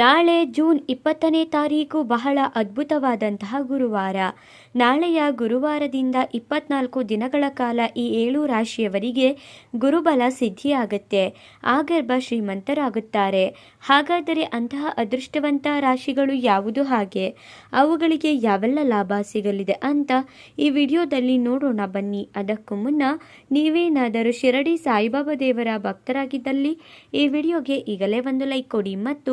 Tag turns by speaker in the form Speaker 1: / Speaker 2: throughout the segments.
Speaker 1: ನಾಳೆ ಜೂನ್ ಇಪ್ಪತ್ತನೇ ತಾರೀಕು ಬಹಳ ಅದ್ಭುತವಾದಂತಹ ಗುರುವಾರ. ನಾಳೆಯ ಗುರುವಾರದಿಂದ ಇಪ್ಪತ್ನಾಲ್ಕು ದಿನಗಳ ಕಾಲ ಈ ಏಳು ರಾಶಿಯವರಿಗೆ ಗುರುಬಲ ಸಿದ್ಧಿಯಾಗುತ್ತೆ. ಆಗರ್ಭ ಶ್ರೀಮಂತರಾಗುತ್ತಾರೆ. ಹಾಗಾದರೆ ಅಂತಹ ಅದೃಷ್ಟವಂತ ರಾಶಿಗಳು ಯಾವುದು ಹಾಗೆ? ಅವುಗಳಿಗೆ ಯಾವೆಲ್ಲ ಲಾಭ ಸಿಗಲಿದೆ ಅಂತ ಈ ವಿಡಿಯೋದಲ್ಲಿ ನೋಡೋಣ ಬನ್ನಿ. ಅದಕ್ಕೂ ಮುನ್ನ ನೀವೇನಾದರೂ ಶಿರಡಿ ಸಾಯಿಬಾಬಾ ದೇವರ ಭಕ್ತರಾಗಿದ್ದಲ್ಲಿ ಈ ವಿಡಿಯೋಗೆ ಈಗಲೇ ಒಂದು ಲೈಕ್ ಕೊಡಿ ಮತ್ತು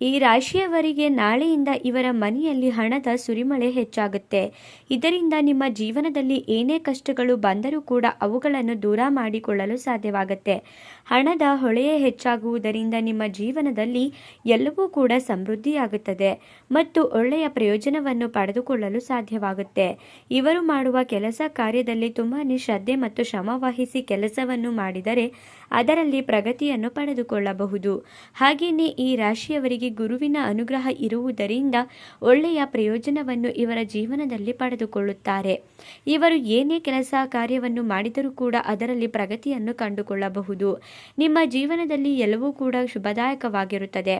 Speaker 1: ಈ ರಾಶಿಯವರಿಗೆ ನಾಳೆಯಿಂದ ಇವರ ಮನೆಯಲ್ಲಿ ಹಣದ ಸುರಿಮಳೆ ಹೆಚ್ಚಾಗುತ್ತೆ. ಇದರಿಂದ ನಿಮ್ಮ ಜೀವನದಲ್ಲಿ ಏನೇ ಕಷ್ಟಗಳು ಬಂದರೂ ಕೂಡ ಅವುಗಳನ್ನು ದೂರ ಮಾಡಿಕೊಳ್ಳಲು ಸಾಧ್ಯವಾಗುತ್ತೆ. ಹಣದ ಹೊಳೆಯೇ ಹೆಚ್ಚಾಗುವುದರಿಂದ ನಿಮ್ಮ ಜೀವನದಲ್ಲಿ ಎಲ್ಲವೂ ಕೂಡ ಸಮೃದ್ಧಿಯಾಗುತ್ತದೆ ಮತ್ತು ಒಳ್ಳೆಯ ಪ್ರಯೋಜನವನ್ನು ಪಡೆದುಕೊಳ್ಳಲು ಸಾಧ್ಯವಾಗುತ್ತೆ. ಇವರು ಮಾಡುವ ಕೆಲಸ ಕಾರ್ಯದಲ್ಲಿ ತುಂಬಾ ಶ್ರದ್ಧೆ ಮತ್ತು ಶ್ರಮ ಕೆಲಸವನ್ನು ಮಾಡಿದರೆ ಅದರಲ್ಲಿ ಪ್ರಗತಿಯನ್ನು ಪಡೆದುಕೊಳ್ಳಬಹುದು. ಹಾಗೆಯೇ ಈ ರಾಶಿಯವರಿಗೆ ಗುರುವಿನ ಅನುಗ್ರಹ ಇರುವುದರಿಂದ ಒಳ್ಳೆಯ ಪ್ರಯೋಜನವನ್ನು ಇವರ ಜೀವನದಲ್ಲಿ ಪಡೆದುಕೊಳ್ಳುತ್ತಾರೆ. ಇವರು ಏನೇ ಕೆಲಸ ಕಾರ್ಯವನ್ನು ಮಾಡಿದರೂ ಕೂಡ ಅದರಲ್ಲಿ ಪ್ರಗತಿಯನ್ನು ಕಂಡುಕೊಳ್ಳಬಹುದು. ನಿಮ್ಮ ಜೀವನದಲ್ಲಿ ಎಲ್ಲವೂ ಕೂಡ ಶುಭದಾಯಕವಾಗಿರುತ್ತದೆ.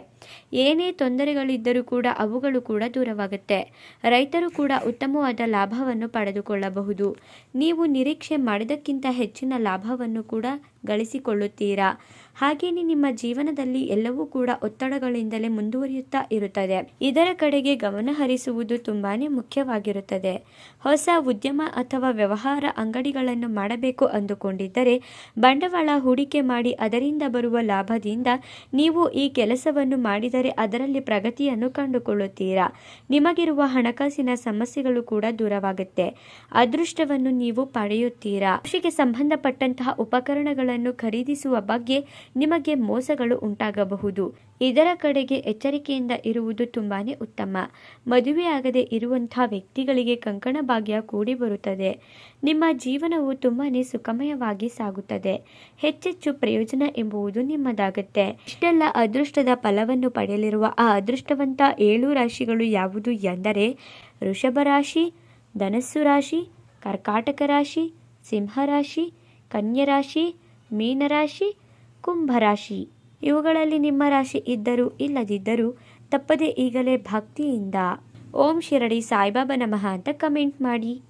Speaker 1: ಏನೇ ತೊಂದರೆಗಳಿದ್ದರೂ ಕೂಡ ಅವುಗಳು ಕೂಡ ದೂರವಾಗುತ್ತೆ. ರೈತರು ಕೂಡ ಉತ್ತಮವಾದ ಲಾಭವನ್ನು ಪಡೆದುಕೊಳ್ಳಬಹುದು. ನೀವು ನಿರೀಕ್ಷೆ ಮಾಡಿದಕ್ಕಿಂತ ಹೆಚ್ಚಿನ ಲಾಭವನ್ನು ಕೂಡ ಗಳಿಸಿಕೊಳ್ಳುತ್ತೀರಾ? ಹಾಗೆಯೇ ನಿಮ್ಮ ಜೀವನದಲ್ಲಿ ಎಲ್ಲವೂ ಕೂಡ ಒತ್ತಡಗಳಿಂದಲೇ ಮುಂದುವರಿಯುತ್ತಾ ಇರುತ್ತದೆ. ಇದರ ಕಡೆಗೆ ಗಮನ ಹರಿಸುವುದು ತುಂಬಾನೇ ಮುಖ್ಯವಾಗಿರುತ್ತದೆ. ಹೊಸ ಉದ್ಯಮ ಅಥವಾ ವ್ಯವಹಾರ ಅಂಗಡಿಗಳನ್ನು ಮಾಡಬೇಕು ಅಂದುಕೊಂಡಿದ್ದರೆ ಬಂಡವಾಳ ಹೂಡಿಕೆ ಮಾಡಿ ಅದರಿಂದ ಬರುವ ಲಾಭದಿಂದ ನೀವು ಈ ಕೆಲಸವನ್ನು ಮಾಡಿದರೆ ಅದರಲ್ಲಿ ಪ್ರಗತಿಯನ್ನು ಕಂಡುಕೊಳ್ಳುತ್ತೀರಾ? ನಿಮಗಿರುವ ಹಣಕಾಸಿನ ಸಮಸ್ಯೆಗಳು ಕೂಡ ದೂರವಾಗುತ್ತೆ. ಅದೃಷ್ಟವನ್ನು ನೀವು ಪಡೆಯುತ್ತೀರಾ? ಕೃಷಿಗೆ ಸಂಬಂಧಪಟ್ಟಂತಹ ಉಪಕರಣಗಳನ್ನು ಖರೀದಿಸುವ ಬಗ್ಗೆ ನಿಮಗೆ ಮೋಸಗಳು ಉಂಟಾಗಬಹುದು. ಇದರ ಕಡೆಗೆ ಎಚ್ಚರಿಕೆಯಿಂದ ಇರುವುದು ತುಂಬಾನೇ ಉತ್ತಮ. ಮದುವೆಯಾಗದೆ ಇರುವಂತಹ ವ್ಯಕ್ತಿಗಳಿಗೆ ಕಂಕಣ ಭಾಗ್ಯ ಕೂಡಿ ಬರುತ್ತದೆ. ನಿಮ್ಮ ಜೀವನವು ತುಂಬಾನೇ ಸುಖಮಯವಾಗಿ ಸಾಗುತ್ತದೆ. ಹೆಚ್ಚೆಚ್ಚು ಪ್ರಯೋಜನ ಎಂಬುದು ನಿಮ್ಮದಾಗುತ್ತೆ. ಇಷ್ಟೆಲ್ಲ ಅದೃಷ್ಟದ ಫಲವನ್ನು ಪಡೆಯಲಿರುವ ಆ ಅದೃಷ್ಟವಂತ ಏಳು ರಾಶಿಗಳು ಯಾವುದು ಎಂದರೆ ವೃಷಭ ರಾಶಿ, ಧನಸ್ಸು ರಾಶಿ, ಕರ್ಕಾಟಕ ರಾಶಿ ಸಿಂಹರಾಶಿ ಕನ್ಯರಾಶಿ ಮೀನರಾಶಿ, ಕುಂಭರಾಶಿ. ಇವುಗಳಲ್ಲಿ ನಿಮ್ಮ ರಾಶಿ ಇದ್ದರೂ ಇಲ್ಲದಿದ್ದರೂ ತಪ್ಪದೆ ಈಗಲೇ ಭಕ್ತಿಯಿಂದ. ಓಂ ಶಿರಡಿ ಸಾಯಿಬಾಬಾ ನಮಃ ಅಂತ ಕಮೆಂಟ್ ಮಾಡಿ.